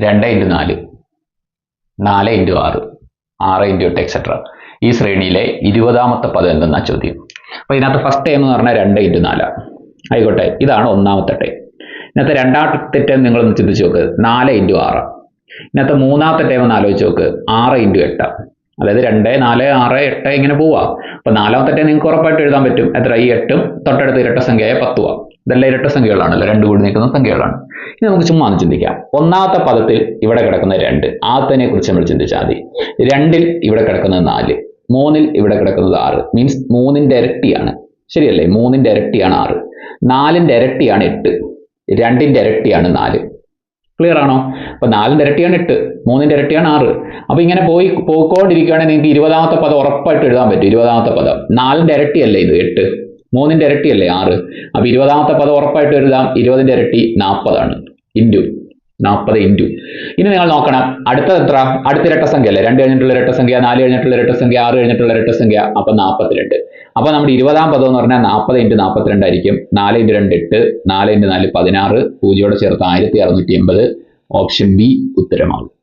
രണ്ട് ഇന്റു നാല്. നാല് ഇന്റു ആറ്. ആറ് ഇന്റു എട്ട് എക്സെട്ര ഈ ശ്രേണിയിലെ ഇരുപതാമത്തെ പദം എന്തെന്നാ ചോദ്യം? അപ്പോൾ ഇതിനകത്ത് ഫസ്റ്റ് ടൈം എന്ന് പറഞ്ഞാൽ രണ്ട് ഇന്റു നാലാണ് ആയിക്കോട്ടെ ഇതാണ് ഒന്നാമത്തെ ടൈം ഇതിനകത്ത് രണ്ടാമത്തെ ടൈം നിങ്ങളൊന്ന് ചിന്തിച്ച് നോക്ക്. നാല് ഇന്റു ആറ്. ഇതിനകത്ത് മൂന്നാമത്തെ ടൈം ഒന്ന് ആലോചിച്ച് നോക്ക്. ആറ് ഇന്റു എട്ട്. അതായത് രണ്ട് നാല് ആറ് എട്ട് ഇങ്ങനെ പോവാ. അപ്പൊ നാലാമത്തെ ടൈം നിങ്ങൾക്ക് ഉറപ്പായിട്ട് എഴുതാൻ പറ്റും. എത്ര? ഈ എട്ടും തൊട്ടടുത്ത് ഇരട്ട സംഖ്യയായ പത്തുവാ. ഇതെല്ലാം ഇരട്ട സംഖ്യകളാണല്ലോ. രണ്ട് കൂടി നിൽക്കുന്ന സംഖ്യകളാണ്. ഇനി നമുക്ക് ചുമ്മാ ഒന്ന് ചിന്തിക്കാം. ഒന്നാമത്തെ പദത്തിൽ ഇവിടെ കിടക്കുന്ന രണ്ട്. ആദ്യത്തിനെ കുറിച്ച് നമ്മൾ ചിന്തിച്ചാൽ മതി. രണ്ടിൽ ഇവിടെ കിടക്കുന്നത് നാല്. മൂന്നിൽ ഇവിടെ കിടക്കുന്നത് ആറ്. മീൻസ് മൂന്നിന്റെ ഇരട്ടിയാണ്. ശരിയല്ലേ? മൂന്നിന്റെ ഇരട്ടിയാണ് ആറ്. നാലിന്റെ ഇരട്ടിയാണ് എട്ട്. രണ്ടിന്റെ ഇരട്ടിയാണ് നാല്. ക്ലിയർ ആണോ? അപ്പൊ നാലിന്റെ ഇരട്ടിയാണ് എട്ട്. മൂന്നിന്റെ ഇരട്ടിയാണ് ആറ്. അപ്പോൾ ഇങ്ങനെ പോയി പോയിക്കൊണ്ടിരിക്കുകയാണെങ്കിൽ നിങ്ങൾക്ക് ഇരുപതാമത്തെ പദം ഉറപ്പായിട്ട് എഴുതാൻ പറ്റും. ഇരുപതാമത്തെ പദം. നാലിന്റെ ഇരട്ടിയല്ലേ ഇത്? എട്ട്. മൂന്നിന്റെ ഇരട്ടിയല്ലേ ആറ്. അപ്പൊ ഇരുപതാമത്തെ പദം ഉറപ്പായിട്ട് എഴുതാം. ഇരുപതിന്റെ ഇരട്ടി നാൽപ്പതാണ് ഇന്റു നാൽപ്പത് ഇന്റു. ഇനി നിങ്ങൾ നോക്കണം. അടുത്തത് എത്ര? അടുത്ത ഇരട്ട സംഖ്യ അല്ലേ? രണ്ട് കഴിഞ്ഞിട്ടുള്ള ഇരട്ട സംഖ്യ നാല് കഴിഞ്ഞിട്ടുള്ള ഇരട്ട സംഖ്യ ആറ് കഴിഞ്ഞിട്ടുള്ള ഇരട്ട സംഖ്യ അപ്പൊ നാൽപ്പത്തിരണ്ട് അപ്പൊ നമ്മുടെ ഇരുപതാം പദം എന്ന് പറഞ്ഞാൽ നാൽപ്പത് ഇന്റു നാൽപ്പത്തിരണ്ട് ആയിരിക്കും. നാല് ഇന്റു രണ്ട് എട്ട് നാല് ഇന്റു നാല് പതിനാറ്. പൂജയോടെ ചേർത്ത് ആയിരത്തി അറുന്നൂറ്റി എൺപത്. Option B ഉത്തരമാകും.